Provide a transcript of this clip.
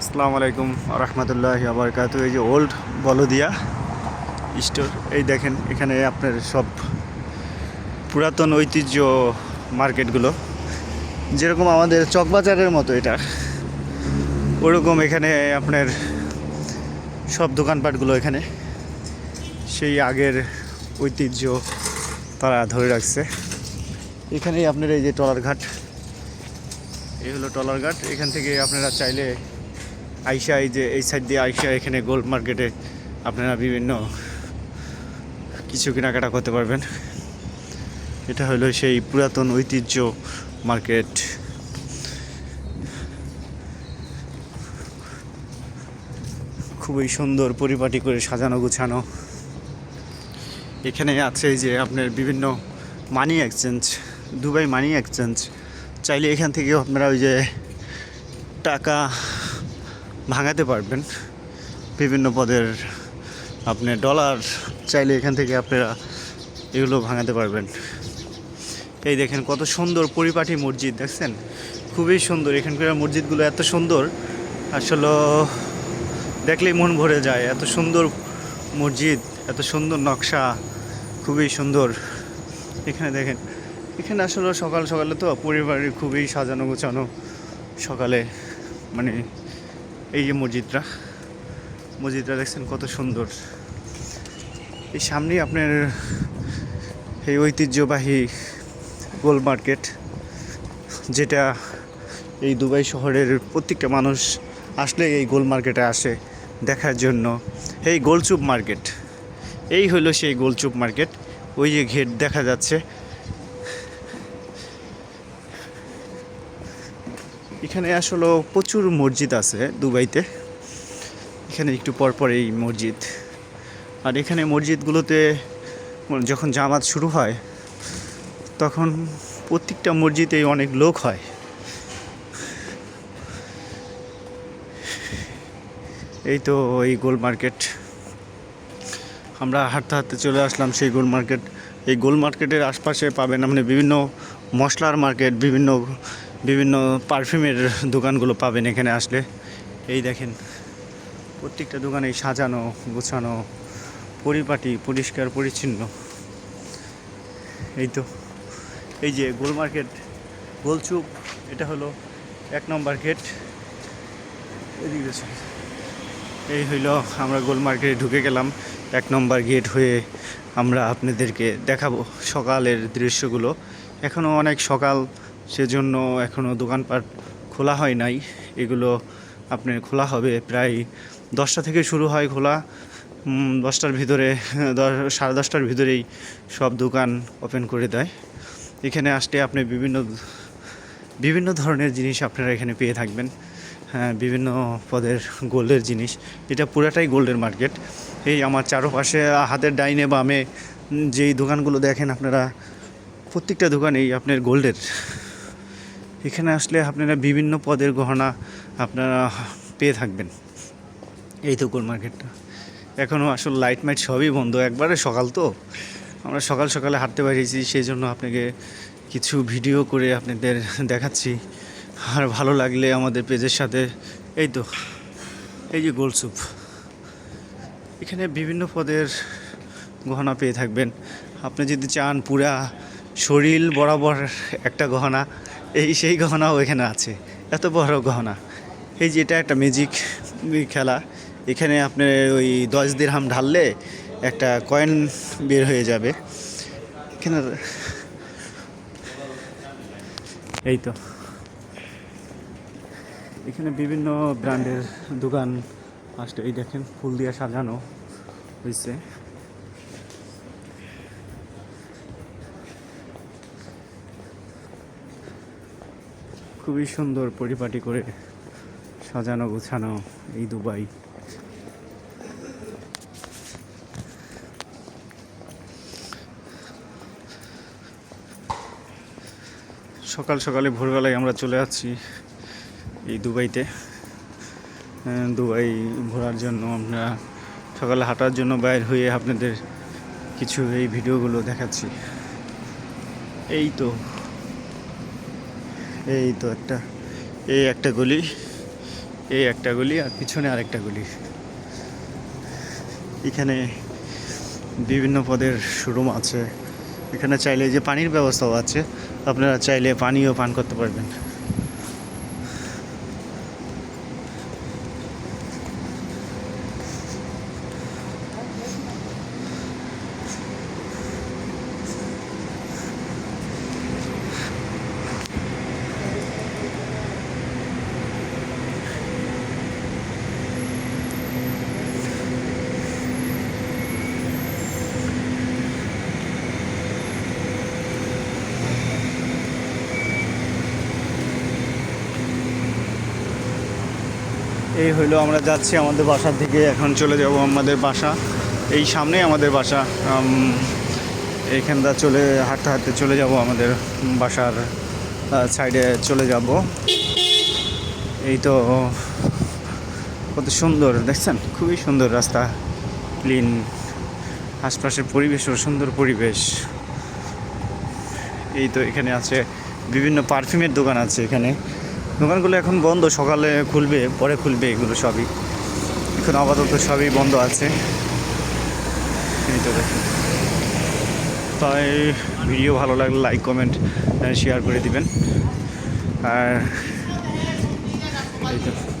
আসসালামু আলাইকুম রহমতুল্লাহ আবরকাত এই যে ওল্ড বলদিয়া স্টোর, এই দেখেন এখানে আপনার সব পুরাতন ঐতিহ্য মার্কেটগুলো। যেরকম আমাদের চকবাজারের মতো এটা, ওরকম এখানে আপনার সব দোকানপাটগুলো এখানে। সেই আগের ঐতিহ্য তারা ধরে রাখছে। এখানেই আপনার এই যে টলার ঘাট, এই হলো টলার ঘাট। এখান থেকে আপনারা চাইলে আইসা এই যে এই সাইড দিয়ে আইসা এখানে গোল্ড মার্কেটে আপনারা বিভিন্ন কিছু কেনাকাটা করতে পারবেন। এটা হলো সেই পুরাতন ঐতিহ্য মার্কেট খুবই সুন্দর পরিপাটি করে সাজানো গুছানো। এখানে আছে যে আপনার বিভিন্ন money exchange Dubai money exchange চাইলে এখান থেকেও আপনারা ওই যে টাকা ভাঙাতে পারবেন। বিভিন্ন পদের আপনি ডলার চাইলে এখান থেকে আপনারা এগুলো ভাঙাতে পারবেন। এই দেখেন কত সুন্দর পরিপাটি মসজিদ, দেখছেন? খুবই সুন্দর। এখানকার মসজিদগুলো এত সুন্দর। আসলে দেখলেই মন ভরে যায়, এত সুন্দর মসজিদ, এত সুন্দর নকশা, খুবই সুন্দর। এখানে দেখেন, এখানে আসলে সকাল সকালে তো পরিবারের খুবই সাজানো গোছানো সকালে মানে এই যে মসজিদটা। মসজিদটা দেখছেন কত সুন্দর। এই সামনেই আপনার এই ঐতিহ্যবাহী গোল মার্কেট, যেটা এই দুবাই শহরের প্রত্যেকটা মানুষ আসলে এই গোল মার্কেটে আসে দেখার জন্য। এই গোলচুপ মার্কেট, এই হলো সেই গোলচুপ মার্কেট। ওই যে ঘেট দেখা যাচ্ছে এখানে আসলে প্রচুর মসজিদ আছে দুবাইতে। এখানে একটু পরপর এই মসজিদ। আর এখানে মসজিদগুলোতে যখন জামাত শুরু হয়, তখন প্রত্যেকটা মসজিদেই অনেক লোক হয়। এই তো এই গোল মার্কেট। আমরা হাঁটতে হাঁটতে চলে আসলাম সেই গোল মার্কেট। এই গোল মার্কেটের আশপাশে পাবেন আপনি বিভিন্ন মশলার মার্কেট, বিভিন্ন বিভিন্ন পারফিউমের দোকানগুলো পাবেন এখানে আসলে। এই দেখেন, প্রত্যেকটা দোকানে সাজানো, গোছানো, পরিপাটি, পরিষ্কার, পরিচ্ছন্ন। এই তো, এই যে গোল মার্কেট গোলচুপ এটা হলো এক নম্বর গেট। এদিকে এই হইল আমরা গোল মার্কেটে ঢুকে গেলাম। এক নম্বর গেট হয়ে আমরা আপনাদেরকে দেখাবো সকালের দৃশ্যগুলো। এখনও অনেক সকাল সেজন্য এখনও দোকানপাট খোলা হয় নাই। এগুলো আপনার খোলা হবে প্রায় দশটা থেকে শুরু হয় খোলা। দশটার ভিতরে সাড়ে দশটার ভিতরেই সব দোকান ওপেন করে দেয়। এখানে আসলে আপনি বিভিন্ন বিভিন্ন ধরনের জিনিস আপনারা এখানে পেয়ে থাকবেন। হ্যাঁ বিভিন্ন পদের গোল্ডের জিনিস। এটা পুরাটাই গোল্ডের মার্কেট। এই আমার চারপাশে, হাতের ডাইনে, বামে যেই দোকানগুলো দেখেন আপনারা, প্রত্যেকটা দোকানেই আপনার গোল্ডের। এখানে আসলে আপনারা বিভিন্ন পদের গহনা আপনারা পেয়ে থাকবেন। এই তো মার্কেটটা এখনও আসলে লাইট মাইট সবই বন্ধ। একবারে সকাল তো। আমরা সকাল সকালে হাঁটতে পারিয়েছি সেই জন্য আপনাকে কিছু ভিডিও করে আপনাদের দেখাচ্ছি। আর ভালো লাগলে আমাদের পেজের সাথে। এই তো, এই যে গোলসুপ এখানে বিভিন্ন পদের গহনা পেয়ে থাকবেন। আপনি যদি চান পুরা শরীর বরাবর একটা গহনা, এই সেই গহনাও এখানে আছে, এত বড় গহনা। এই যে এটা একটা ম্যাজিক খেলা, এখানে আপনি ওই দশ দিরহাম ঢাললে একটা কয়েন বের হয়ে যাবে। এখানে এই তো। এখানে বিভিন্ন ব্র্যান্ডের দোকান আসলে এই দেখেন, ফুল দিয়ে সাজানো হয়েছে খুবই সুন্দর পরিপাটি করে সাজানো, গোছানো এই দুবাই। সকাল সকালে ভোরবেলায় আমরা চলে যাচ্ছি এই দুবাইতে। দুবাই ঘোরার জন্য আমরা সকালে হাঁটার জন্য বাইর হয়ে আপনাদের কিছু এই ভিডিওগুলো দেখাচ্ছি। এই তো। এই তো একটা, এই একটা গলি, এই একটা গলি আর পিছনে আরেকটা গলি। এখানে বিভিন্ন পদের শোরুম আছে। এখানে চাইলে যে পানির ব্যবস্থাও আছে, আপনারা চাইলে পানিও পান করতে পারবেন। এই হইল আমরা যাচ্ছি আমাদের বাসার দিকে, এখন চলে যাব আমাদের বাসা। এই সামনেই আমাদের বাসা এইখানটা চলে, হাঁটতে হাঁটতে চলে যাব আমাদের বাসার সাইডে চলে যাব। এই তো কত সুন্দর, দেখছেন? খুবই সুন্দর রাস্তা ক্লিন আশপাশের পরিবেশও সুন্দর পরিবেশ। এই তো এখানে আছে বিভিন্ন পারফিউমের দোকান আছে এখানে। দোকানগুলো এখন বন্ধ, সকালে খুলবে, পরে খুলবে এগুলো সবই। এখন আপাতত সবই বন্ধ আছে। তাই ভিডিও ভালো লাগলে লাইক কমেন্ট শেয়ার করে দিবেন। আর এই তো।